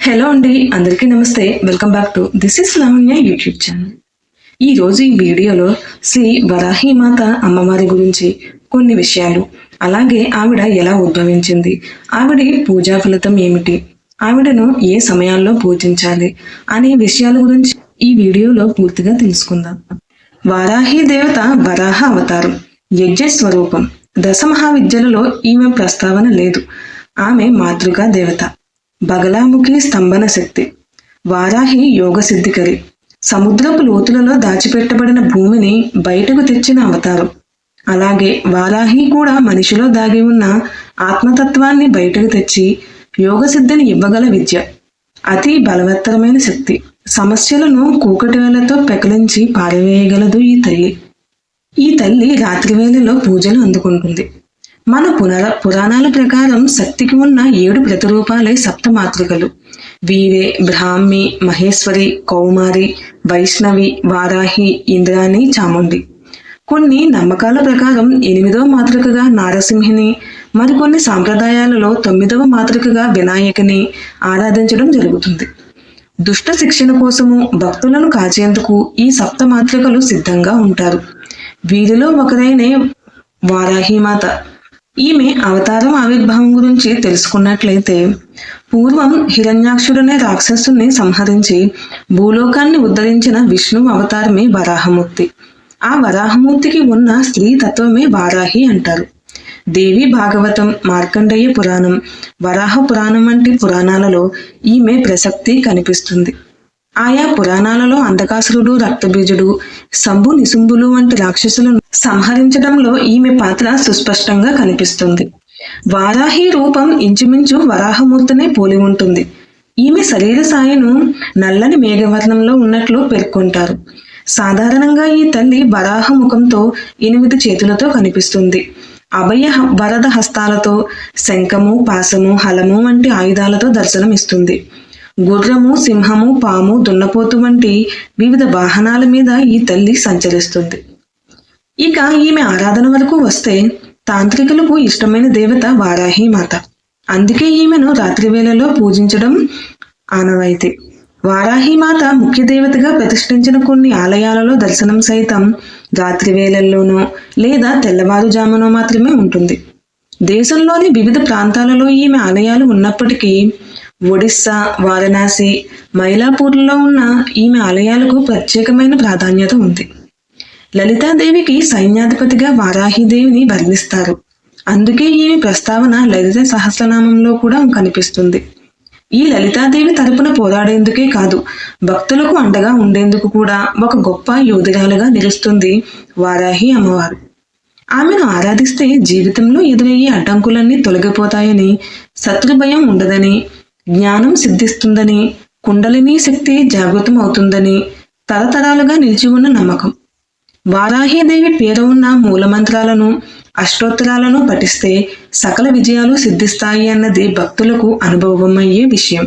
Hello అండి అందరికీ నమస్తే. Welcome back to this is Lavanya YouTube channel ఈరోజు ఈ వీడియోలో శ్రీ వరాహి మాత అమ్మవారి గురించి కొన్ని విషయాలు. అలాగే ఆవిడ ఎలా ఉద్భవించింది? ఆవిడ పూజా ఫలితం ఏమిటి? ఆవిడను ఏ సమయాల్లో పూజించాలి? అనే విషయాల గురించి ఈ వీడియోలో పూర్తిగా తెలుసుకుందాం. వారాహి దేవత వరాహ అవతారం. యజ్ఞ స్వరూపం. దశ మహావిద్యలలో ఈమె ప్రస్తావన లేదు. ఆమె మాతృగా దేవత. బగలాముఖి స్తంభన శక్తి. వారాహి యోగ సిద్ధికరి. సముద్రపు లోతులలో దాచిపెట్టబడిన భూమిని బయటకు తెచ్చిన అవతారం. అలాగే వారాహి కూడా మనిషిలో దాగి ఉన్న ఆత్మతత్వాన్ని బయటకు తెచ్చి యోగ సిద్ధిని ఇవ్వగల విద్య. అతి బలవత్తరమైన శక్తి. సమస్యలను కూకటి వేలతో పెకలించి పారవేయగలదు ఈ తల్లి. ఈ తల్లి రాత్రి వేళలో పూజలు అందుకుంటుంది. మన పునర పురాణాల ప్రకారం శక్తికి ఉన్న ఏడు ప్రతిరూపాలే సప్తమాతృకలు. వీరే బ్రాహ్మి మహేశ్వరి కౌమారి వైష్ణవి వారాహి ఇంద్రాణి చాముండి. కొన్ని నమ్మకాల ప్రకారం ఎనిమిదవ మాతృకగా నారసింహిని మరికొన్ని సాంప్రదాయాలలో తొమ్మిదవ మాతృకగా వినాయకుని ఆరాధించడం జరుగుతుంది. దుష్ట శిక్షణ కోసము భక్తులను కాచేందుకు ఈ సప్త మాతృకలు సిద్ధంగా ఉంటారు. వీరిలో ఒకరైన వారాహిమాత ఈమె అవతారం ఆవిర్భావం గురించి తెలుసుకున్నట్లయితే పూర్వం హిరణ్యాక్షుడనే రాక్షసుని సంహరించి భూలోకాన్ని ఉద్ధరించిన విష్ణు అవతారమే వరాహమూర్తి. ఆ వరాహమూర్తికి ఉన్న స్త్రీ తత్వమే వారాహి అంటారు. దేవి భాగవతం మార్కండేయ పురాణం వరాహ పురాణం వంటి పురాణాలలో ఈమె ప్రసక్తి కనిపిస్తుంది. ఆయా పురాణాలలో అంధకాసురుడు రక్తబీజుడు సంభు నిశుంభులు వంటి రాక్షసులను సంహరించడంలో ఈమె పాత్ర సుస్పష్టంగా కనిపిస్తుంది. వారాహి రూపం ఇంచుమించు వరాహమూర్తనే పోలి ఉంటుంది. ఈమె శరీర సాయను నల్లని మేఘవర్ణంలో ఉన్నట్లు పేర్కొంటారు. సాధారణంగా ఈ తల్లి వరాహ ముఖంతో ఎనిమిది చేతులతో కనిపిస్తుంది. అభయ వరద హస్తాలతో శంఖము పాసము హలము వంటి ఆయుధాలతో దర్శనమిస్తుంది. గుర్రము సింహము పాము దున్నపోతు వంటి వివిధ వాహనాల మీద ఈ తల్లి సంచరిస్తుంది. ఇక ఈమె ఆరాధన వరకు వస్తే తాంత్రికులకు ఇష్టమైన దేవత వారాహి మాత. అందుకే ఈమెను రాత్రి వేళలో పూజించడం ఆనవాయితీ. వారాహి మాత ముఖ్య దేవతగా ప్రతిష్ఠించిన కొన్ని ఆలయాలలో దర్శనం సైతం రాత్రి వేళల్లోనో లేదా తెల్లవారుజామునో మాత్రమే ఉంటుంది. దేశంలోని వివిధ ప్రాంతాలలో ఈమె ఆలయాలు ఉన్నప్పటికీ ఒడిస్సా వారణాసి మైలాపూర్లో ఉన్న ఈమె ఆలయాలకు ప్రత్యేకమైన ప్రాధాన్యత ఉంది. లలితాదేవికి సైన్యాధిపతిగా వారాహిదేవిని వర్ణిస్తారు. అందుకే ఈమె ప్రస్తావన లలిత సహస్రనామంలో కూడా కనిపిస్తుంది. ఈ లలితాదేవి తరపున పోరాడేందుకే కాదు భక్తులకు అండగా ఉండేందుకు కూడా ఒక గొప్ప యోధురాలుగా నిలుస్తుంది వారాహి అమ్మవారు. ఆమెను ఆరాధిస్తే జీవితంలో ఎదురయ్యే అడ్డంకులన్నీ తొలగిపోతాయని శత్రుభయం ఉండదని జ్ఞానం సిద్ధిస్తుందని కుండలిని శక్తి జాగృతం అవుతుందని తరతరాలుగా నిలిచి ఉన్న నమ్మకం. వారాహీదేవి పేరు ఉన్న మూలమంత్రాలను అష్టోత్తరాలను పఠిస్తే సకల విజయాలు సిద్ధిస్తాయి అన్నది భక్తులకు అనుభవమయ్యే విషయం.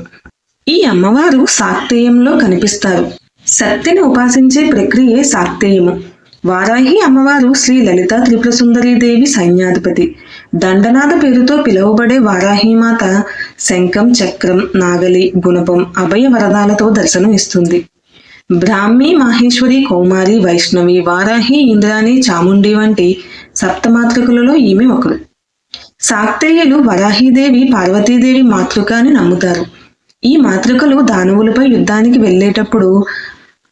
ఈ అమ్మవారు శాక్తేయంలో కనిపిస్తారు. శక్తిని ఉపాసించే ప్రక్రియే సాత్తేయము వారాహి అమ్మవారు శ్రీ లలిత త్రిపుర దేవి సైన్యాధిపతి. దండనాథ పేరుతో పిలువబడే వారాహిమాత శంఖం చక్రం నాగలి గుణపం అభయ వరదాలతో దర్శనం ఇస్తుంది బ్రాహ్మి మాహేశ్వరి కౌమారి వైష్ణవి వారాహి ఇంద్రాణి చాముండి వంటి సప్తమాతృకులలో ఈమె ఒకరు. శాక్తేయులు వరాహీదేవి పార్వతీదేవి మాతృక అని నమ్ముతారు. ఈ మాతృకలు దానవులపై యుద్ధానికి వెళ్ళేటప్పుడు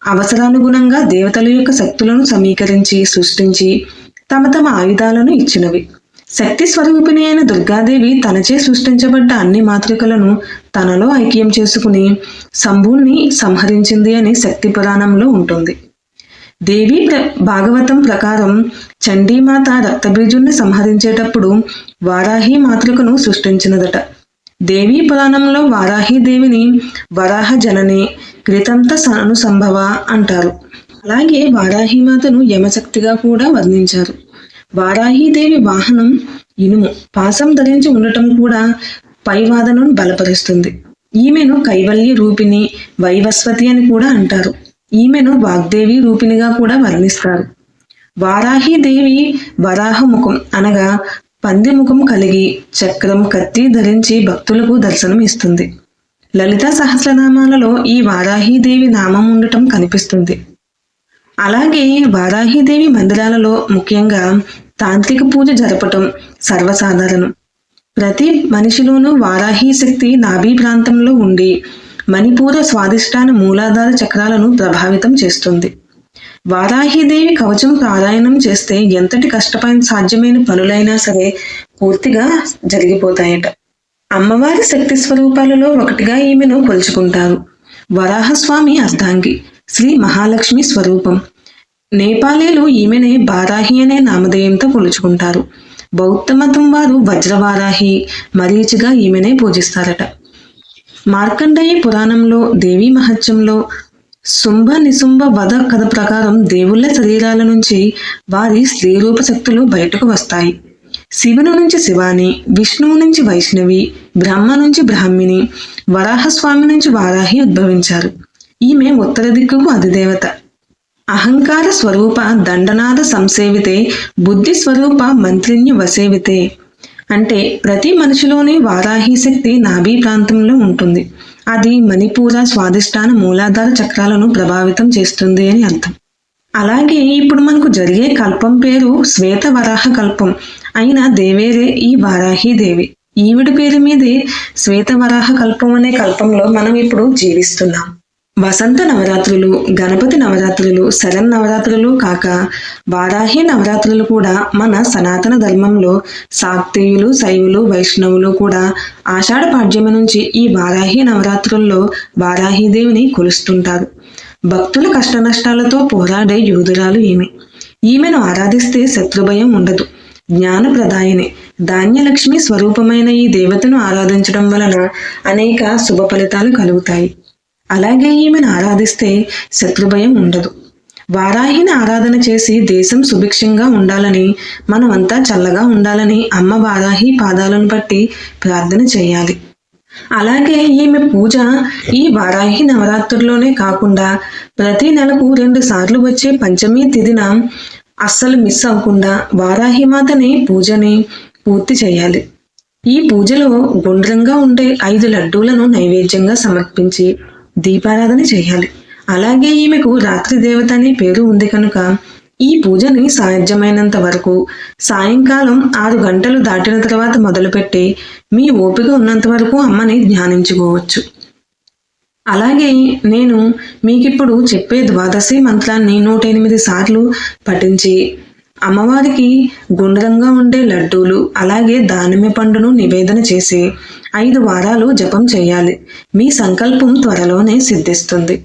అవసరానుగుణంగా దేవతల యొక్క శక్తులను సమీకరించి సృష్టించి తమ తమ ఆయుధాలను ఇచ్చినవి. శక్తి స్వరూపిణి అయిన దుర్గాదేవి తనచే సృష్టించబడ్డ అన్ని మాతృకలను తనలో ఐక్యం చేసుకుని శంభుణ్ణి సంహరించింది అని శక్తి పురాణంలో ఉంటుంది. దేవి భాగవతం ప్రకారం చండీమాత రక్తబీజుణ్ణి సంహరించేటప్పుడు వారాహి మాతృకను సృష్టించినదట. దేవీ పురాణంలో వారాహి దేవిని వరాహ జనని కృతంత అనుసంభవ అంటారు. అలాగే వారాహిమాతను యమశక్తిగా కూడా వర్ణించారు. వారాహీదేవి వాహనం ఇనుము. పాసం ధరించి ఉండటం కూడా పైవాదనను బలపరుస్తుంది. ఈమెను కైవల్య రూపిణి వైవస్వతి అని కూడా అంటారు. ఈమెను వాగ్దేవి రూపిణిగా కూడా వర్ణిస్తారు. వారాహి దేవి అనగా పంది ముఖం కలిగి చక్రం కత్తి ధరించి భక్తులకు దర్శనం ఇస్తుంది లలిత సహస్రనామాలలో ఈ వారాహీదేవి నామం ఉండటం కనిపిస్తుంది. అలాగే వారాహీదేవి మందిరాలలో ముఖ్యంగా తాంత్రిక పూజ జరపటం సర్వసాధారణం. ప్రతి మనిషిలోనూ వారాహి శక్తి నాభీ ప్రాంతంలో ఉండి మణిపూర స్వాదిష్టాన మూలాధార చక్రాలను ప్రభావితం చేస్తుంది. వారాహిదేవి కవచం పారాయణం చేస్తే ఎంతటి కష్టపైన సాధ్యమైన పనులైనా సరే పూర్తిగా జరిగిపోతాయట. అమ్మవారి శక్తి స్వరూపాలలో ఒకటిగా ఈమెను కొలుచుకుంటారు. వరాహస్వామి అర్ధాంగి శ్రీ మహాలక్ష్మి స్వరూపం. నేపాలీలు ఈమెనే బారాహి అనే నామధేయంతో కొలుచుకుంటారు బౌద్ధ మతం వారు వజ్రవారాహి మరీచిగా ఈమెనే పూజిస్తారట. మార్కండేయ పురాణంలో దేవీ మహత్యంలో శుంభ నిశుంభ వధ కథ ప్రకారం దేవుళ్ళ శరీరాల నుంచి వారి స్త్రీరూప శక్తులు బయటకు వస్తాయి. శివుని నుంచి శివాని విష్ణువు నుంచి వైష్ణవి బ్రహ్మ నుంచి బ్రాహ్మిణి వరాహస్వామి నుంచి వారాహి ఉద్భవించారు. ఈమె ఉత్తర దిక్కుకు అధిదేవత. అహంకార స్వరూప దండనాద సంసేవితే బుద్ధి స్వరూప మంత్రిన్యు వసేవితే. అంటే ప్రతి మనిషిలోని వారాహి శక్తి నాభీ ప్రాంతంలో ఉంటుంది. అది మణిపూర స్వాదిష్టాన మూలాధార చక్రాలను ప్రభావితం చేస్తుంది అని అర్థం. అలాగే ఇప్పుడు మనకు జరిగే కల్పం పేరు శ్వేత వరాహ కల్పం అయిన దేవేరే ఈ వారాహి దేవి. ఈవిడ పేరు మీదే శ్వేత వరాహ కల్పం అనే కల్పంలో మనం ఇప్పుడు జీవిస్తున్నాం. వసంత నవరాత్రులు గణపతి నవరాత్రులు శరణ్ నవరాత్రులు కాక వారాహి నవరాత్రులు కూడా మన సనాతన ధర్మంలో శాక్తేయులు శైవులు వైష్ణవులు కూడా ఆషాఢ పాడ్యమి నుంచి ఈ వారాహి నవరాత్రుల్లో వారాహిదేవిని కొలుస్తుంటారు. భక్తుల కష్టనష్టాలతో పోరాడే యోధురాలు ఈమె. ఈమెను ఆరాధిస్తే శత్రుభయం ఉండదు. జ్ఞానప్రదాయని ధాన్యలక్ష్మి స్వరూపమైన ఈ దేవతను ఆరాధించడం వలన అనేక శుభ ఫలితాలు కలుగుతాయి. అలాగే ఈమెను ఆరాధిస్తే శత్రుభయం ఉండదు. వారాహిని ఆరాధన చేసి దేశం సుభిక్షంగా ఉండాలని మనమంతా చల్లగా ఉండాలని అమ్మ వారాహి పాదాలను బట్టి ప్రార్థన చేయాలి. అలాగే ఈమె పూజ ఈ వారాహి నవరాత్రుల్లోనే కాకుండా ప్రతి నెలకు రెండు సార్లు వచ్చే పంచమి తిథిన అస్సలు మిస్ అవ్వకుండా వారాహి మాతని పూజని పూర్తి చేయాలి. ఈ పూజలో గుండ్రంగా ఉండే ఐదు లడ్డూలను నైవేద్యంగా సమర్పించి దీపారాధన చేయాలి. అలాగే ఈమెకు రాత్రి దేవత అనే పేరు ఉంది కనుక ఈ పూజని సాధ్యమైనంత వరకు సాయంకాలం ఆరు గంటలు దాటిన తర్వాత మొదలుపెట్టి మీ ఓపిక ఉన్నంత వరకు అమ్మని ధ్యానించుకోవచ్చు. అలాగే నేను మీకిప్పుడు చెప్పే ద్వాదశి మంత్రాన్ని నూట ఎనిమిది సార్లు పఠించి అమ్మవారికి గుండ్రంగా ఉండే లడ్డూలు అలాగే దానిమ్మ పండును నివేదన చేసి ఐదు వారాలు జపం చేయాలి. మీ సంకల్పం త్వరలోనే సిద్ధిస్తుంది.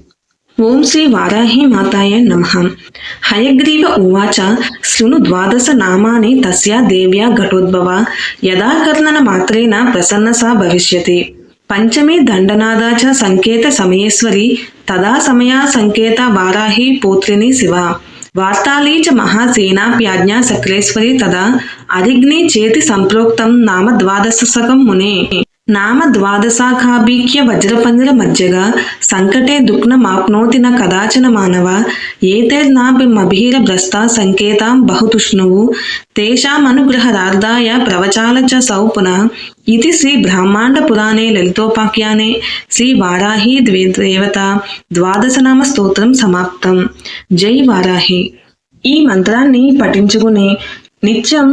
ఓం శ్రీ వారాహి మాతాయ నమ. హయగ్రీవ ఉవాచ శృణు ద్వాదశ నామాని తస్యా దేవ్యా ఘటోద్భవ. యథాకర్ణన మాత్రేణ ప్రసన్న సా భవిష్యతి. పంచమే దండనాదా చ సంకేత సమయేశ్వరి. తదా సమయా సంకేత వారాహి పోత్రిని శివ. వార్తాళీ చ మహాసేనాప్యాజ్ఞా సక్రేశ్వరి తదా అరిగ్ని చేతి సంప్రోక్తం నామ ద్వాదశ ద్వాదశకం మునే. నామ ద్వాదశాఖాభీక్య వజ్రపంజర మధ్యగా సంకటే దుఃఖనమాప్నోతి న కదాచన మానవ ఏతైర్నాభిమభీర భ్రస్తా సంకేతాం బహుతుష్ణువు తేషామనుగ్రహరార్ధాయ ప్రవచాల చ సౌ పునః ఇది శ్రీ బ్రహ్మాండ పురాణే లలితోపాఖ్యానే. శ్రీ వారాహి ద్వే దేవత ద్వాదశనామ స్తోత్రం సమాప్తం. జై వారాహి. ఈ మంత్రాన్ని పఠించుకుని నిత్యం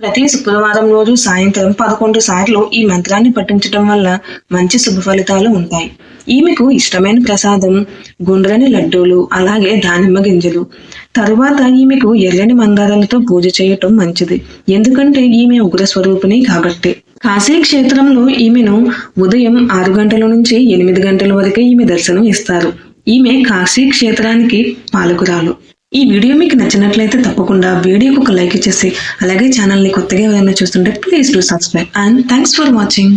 ప్రతి శుక్రవారం రోజు సాయంత్రం పదకొండు సార్లు ఈ మంత్రాన్ని పఠించడం వల్ల మంచి శుభ ఫలితాలు ఉంటాయి. ఈమెకు ఇష్టమైన ప్రసాదం గుండ్రని లడ్డూలు అలాగే దానిమ్మ గింజలు. తరువాత ఈమెకు ఎర్రని మందారాలతో పూజ చేయటం మంచిది. ఎందుకంటే ఈమె ఉగ్ర స్వరూపిణి కాబట్టి. కాశీ క్షేత్రంలో ఈమెను ఉదయం ఆరు గంటల నుంచి ఎనిమిది గంటల వరకే ఈమె దర్శనం ఇస్తారు. ఈమె కాశీ క్షేత్రానికి పాలకురాలు. ఈ వీడియో మీకు నచ్చినట్లయితే తప్పకుండా వీడియోకి ఒక లైక్ ఇచ్చేసి అలాగే ఛానల్ని కొత్తగా ఏమైనా చూస్తుంటే please do subscribe and thanks for watching